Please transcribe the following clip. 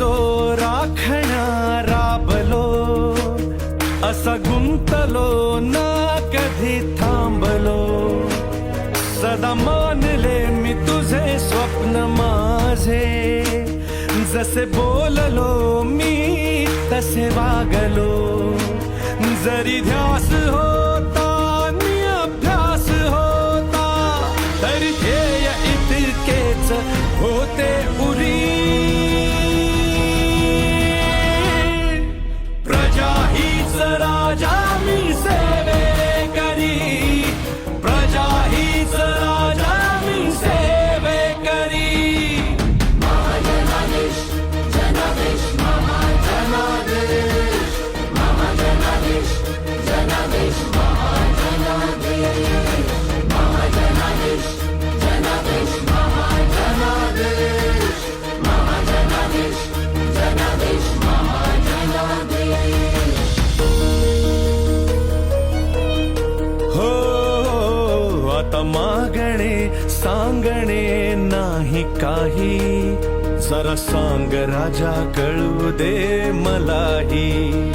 जो राखणारा बलो असा गुंतलो ना कधी थांबलो. सदा मानले मी तुझे स्वप्न माझे. जसे बोललो मी तसे वागलो. जरी ध्यास होता मी अभ्यास होता तरी ध्येय इतकेच सांगणे नाही काही. जरा सांग राजा कळू दे मलाही.